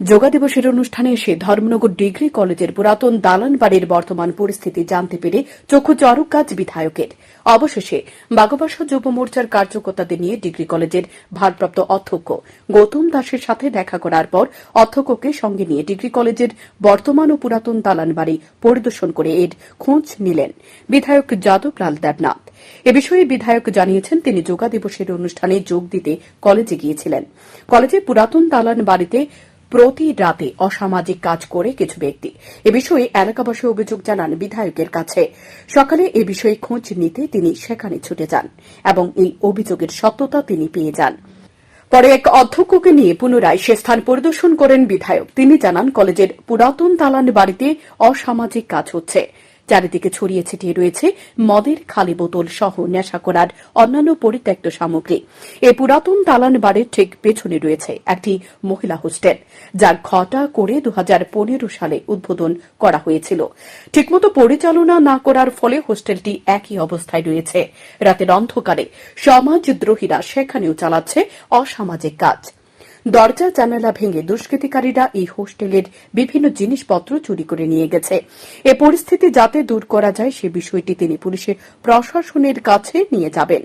যোগা দিবসের অনুষ্ঠানে এসে ধর্মনগর ডিগ্রি কলেজের পুরাতন দালান বাড়ির বর্তমান পরিস্থিতি জানতে পেরে চক্ষু চরক কাজ বিধায়কের। অবশেষে বাগবাসা যুব মোর্চার কার্যকর্তাদের নিয়ে ডিগ্রি কলেজের ভারপ্রাপ্ত অধ্যক্ষ গৌতম দাসের সাথে দেখা করার পর অধ্যক্ষকে সঙ্গে নিয়ে ডিগ্রি কলেজের বর্তমান ও পুরাতন দালান বাড়ি পরিদর্শন করে এর খোঁজ নিলেন বিধায়ক যাদবলাল দেবনাথ। এ বিষয়ে বিধায়ক জানিয়েছেন, তিনি যোগা দিবসের অনুষ্ঠানে যোগ দিতে কলেজে গিয়েছিলেন। কলেজে পুরাতন দালান বাড়িতে প্রতি রাতে অসামাজিক কাজ করে কিছু ব্যক্তি। এ বিষয়ে এলাকাবাসী অভিযোগ জানান বিধায়কের কাছে। সকালে এ বিষয়ে খোঁজ নিতে তিনি সেখানে ছুটে যান এবং এই অভিযোগের সত্যতা তিনি পেয়ে যান। পরে এক অধ্যক্ষকে নিয়ে পুনরায় সে স্থান পরিদর্শন করেন বিধায়ক। তিনি জানান, কলেজের পুরাতন দালান বাড়িতে অসামাজিক কাজ হচ্ছে। চারিদিকে ছড়িয়ে ছিটিয়ে রয়েছে মদের খালি বোতল সহ নেশা করার অন্যান্য পরিত্যক্ত সামগ্রী। এই পুরাতন দালান বাড়ির ঠিক পেছনে রয়েছে একটি মহিলা হোস্টেল, যার ঘটা করে দু হাজার পনেরো সালে উদ্বোধন করা হয়েছিল। ঠিকমতো পরিচালনা না করার ফলে হোস্টেলটি একই অবস্থায় রয়েছে। রাতের অন্ধকারে সমাজদ্রোহীরা সেখানেও চালাচ্ছে অসামাজিক কাজ। দরজা, জানালা ভেঙে দুষ্কৃতিকারীরা এই হোস্টেলের বিভিন্ন জিনিসপত্র চুরি করে নিয়ে গেছে। এ পরিস্থিতি যাতে দূর করা যায় সে বিষয়টি তিনি পুলিশের প্রশাসনের কাছে নিয়ে যাবেন।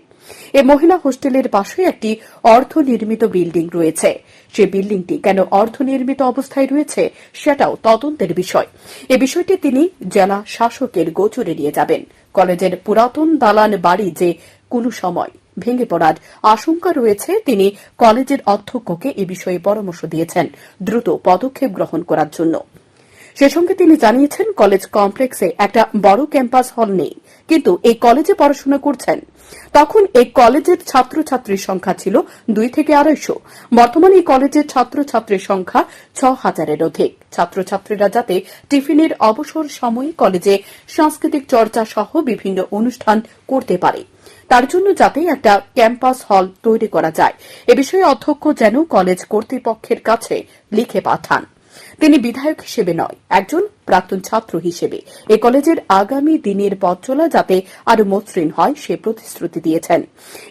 এ মহিলা হোস্টেলের পাশে একটি অর্ধ নির্মিত বিল্ডিং রয়েছে। সে বিল্ডিংটি কেন অর্ধ নির্মিত অবস্থায় রয়েছে সেটাও তদন্তের বিষয়। এ বিষয়টি তিনি জেলা শাসকের গোচরে নিয়ে যাবেন। কলেজের পুরাতন দালান বাড়ি যে কোনো সময় ভেঙে পড়ার আশঙ্কা রয়েছে। তিনি কলেজের অধ্যক্ষকে এ বিষয়ে পরামর্শ দিয়েছেন দ্রুত পদক্ষেপ গ্রহণ করার জন্য। সে সঙ্গে তিনি জানিয়েছেন, কলেজ কমপ্লেক্সে একটা বড় ক্যাম্পাস হল নেই, কিন্তু এই কলেজে পড়াশোনা করছেন। তখন এই কলেজের ছাত্রছাত্রীর সংখ্যা ছিল দুই থেকে আড়াইশো। বর্তমানে এই কলেজের ছাত্রছাত্রীর সংখ্যা ছ হাজারের অধিক। ছাত্রছাত্রীরা যাতে টিফিনের অবসর সময়ে কলেজে সাংস্কৃতিক চর্চা সহ বিভিন্ন অনুষ্ঠান করতে পারে। তার জন্য যাতে একটা ক্যাম্পাস হল তৈরি করা যায়। এ বিষয়ে অধ্যক্ষ যেন কলেজ কর্তৃপক্ষের কাছে লিখে পাঠান। তিনি বিধায়ক হিসেবে নয়, একজন প্রাক্তন ছাত্র হিসেবে। এ কলেজের আগামী দিনের পথ চলা যাতে আরও মসৃণ হয়, সে প্রতিশ্রুতি দিয়েছেন।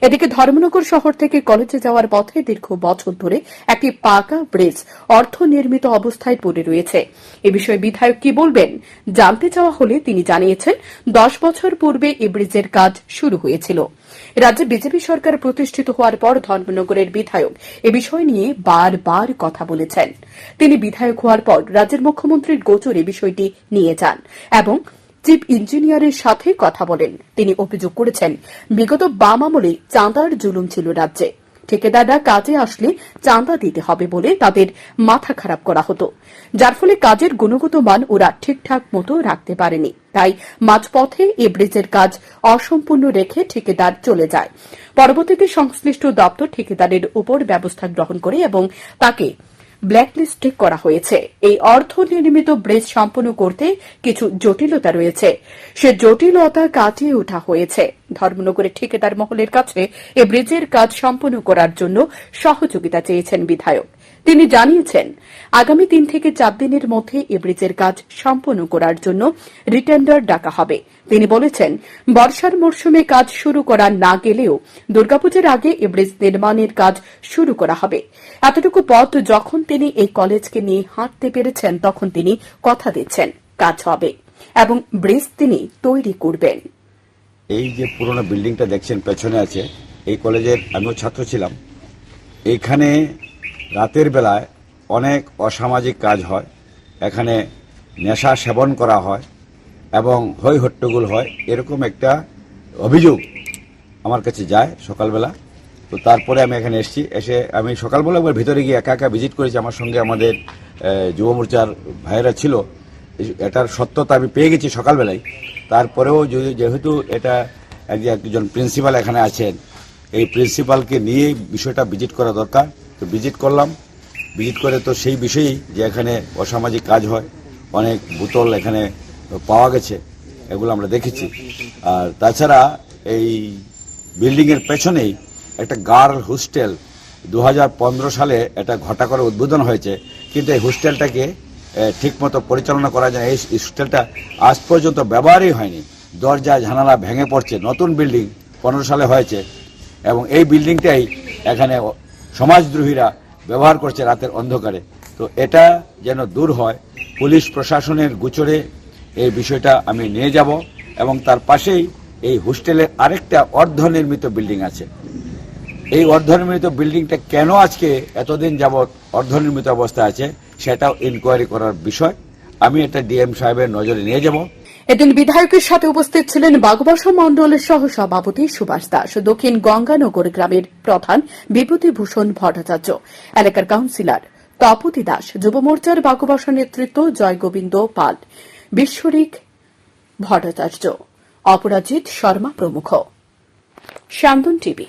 এদিকে ধর্মনগর শহর থেকে কলেজে যাওয়ার পথে দীর্ঘ বছর ধরে একটি পাকা ব্রিজ অর্থ নির্মিত অবস্থায় পড়ে রয়েছে। এ বিষয়ে বিধায়ক কি বলবেন, জানতে চাওয়া হলে তিনি জানিয়েছেন, দশ বছর পূর্বে এই ব্রিজের কাজ শুরু হয়েছিল। রাজ্যে বিজেপি সরকার প্রতিষ্ঠিত হওয়ার পর ধর্মনগরের বিধায়ক এ বিষয় নিয়ে বারবার কথা বলেছেন। তিনি বিধায়ক হওয়ার পর রাজ্যের মুখ্যমন্ত্রীর গোচরে বিষয়টি নিয়ে যান এবং চিফ ইঞ্জিনিয়ারের সাথে কথা বলেন। তিনি অভিযোগ করেছেন, বিগত বাম আমলে চাঁদার জুলুম ছিল রাজ্যে। ঠিকাদাররা কাজে আসলে চাঁদা দিতে হবে বলে তাদের মাথা খারাপ করা হতো। যার ফলে কাজের গুণগত মান ওরা ঠিকঠাক মতো রাখতে পারেনি। তাই মাঝপথে এ ব্রিজের কাজ অসম্পূর্ণ রেখে ঠিকাদার চলে যায়। পরবর্তীতে সংশ্লিষ্ট দপ্তর ঠিকাদারের উপর ব্যবস্থা গ্রহণ করে এবং তাকে ব্ল্যাকলিস্ট করা হয়েছে। এই অর্থ নির্মিত ব্রিজ সম্পন্ন করতে কিছু জটিলতা রয়েছে। সে জটিলতা কাটিয়ে ওঠা হয়েছে। ধর্মনগরের ঠিকাদার মহলের কাছে এ ব্রিজের কাজ সম্পন্ন করার জন্য সহযোগিতা চেয়েছেন বিধায়ক। তিনি জানিয়েছেন, আগামী তিন থেকে চার দিনের মধ্যে এ ব্রিজের কাজ সম্পন্ন করার জন্য রিটেন্ডার ডাকা হবে। তিনি বলেছেন, বর্ষার মরশুমে কাজ শুরু করা না গেলেও দুর্গাপুজোর আগে এ ব্রিজ নির্মাণের কাজ শুরু করা হবে। এতটুকু পথ যখন তিনি এই কলেজকে নিয়ে হাঁটতে পেরেছেন, তখন তিনি কথা দিচ্ছেন, কাজ হবে এবং ব্রিজ তিনি তৈরি করবেন। এই যে পুরোনো বিল্ডিংটা দেখছেন, পেছনে আছে, এই কলেজের আমিও ছাত্র ছিলাম। এইখানে রাতের বেলায় অনেক অসামাজিক কাজ হয়। এখানে নেশা সেবন করা হয় এবং হই হট্টগোল হয়, এরকম একটা অভিযোগ আমার কাছে যায় সকালবেলা। তো তারপরে আমি এখানে এসেছি, এসে আমি সকালবেলা একবার ভিতরে গিয়ে একা একা ভিজিট করেছি। আমার সঙ্গে আমাদের যুব মোর্চার ভাইয়েরা ছিল। এটার সত্যতা আমি পেয়ে গেছি সকালবেলায়। তারপরেও যদি- যেহেতু এটা এক- একজন প্রিন্সিপাল এখানে আছেন, এই প্রিন্সিপালকে নিয়ে বিষয়টা ভিজিট করা দরকার। তো ভিজিট করলাম। ভিজিট করে তো সেই বিষয়েই যে এখানে অসামাজিক কাজ হয়, অনেক বোতল এখানে পাওয়া গেছে, এগুলো আমরা দেখেছি। আর তাছাড়া এই বিল্ডিংয়ের পেছনেই একটা গার্ল হোস্টেল দু হাজার পনেরো সালে এটা ঘটা করে উদ্বোধন হয়েছে। কিন্তু এই হোস্টেলটাকে ঠিক মতো পরিচালনা করা যায়। এই হোস্টেলটা আজ পর্যন্ত ব্যবহারই হয়নি। দরজা, জানালা ভেঙে পড়ছে। নতুন বিল্ডিং পনেরো সালে হয়েছে এবং এই বিল্ডিংটাই এখানে সমাজদ্রোহীরা ব্যবহার করছে রাতের অন্ধকারে। তো এটা যেন দূর হয়, পুলিশ প্রশাসনের গুচরে এই বিষয়টা আমি নিয়ে যাব এবং তার পাশেই এই হোস্টেলের আরেকটা অর্ধনির্মিত বিল্ডিং আছে। এই অর্ধনির্মিত বিল্ডিংটা কেন আজকে এতদিন যাবৎ অর্ধনির্মিত অবস্থা আছে? সেটাও ইনকোয়ারি করার বিষয়। আমি এটা ডিএম সাহেবের নজরে নিয়ে যাব। এদিন বিধায়কের সাথে উপস্থিত ছিলেন বাগবাসা মণ্ডলের সহ সভাপতি সুভাষ দাস, দক্ষিণ গঙ্গানগর গ্রামের প্রধান বিভূতিভূষণ ভট্টাচার্য, এলাকার কাউন্সিলর তপতি দাস, যুব মোর্চার বাগবাসা নেতৃত্ব জয়গোবিন্দ পাল, বিশ্বরিক ভট্টাচার্য অপরাজিত শর্মা প্রমুখ। টিভি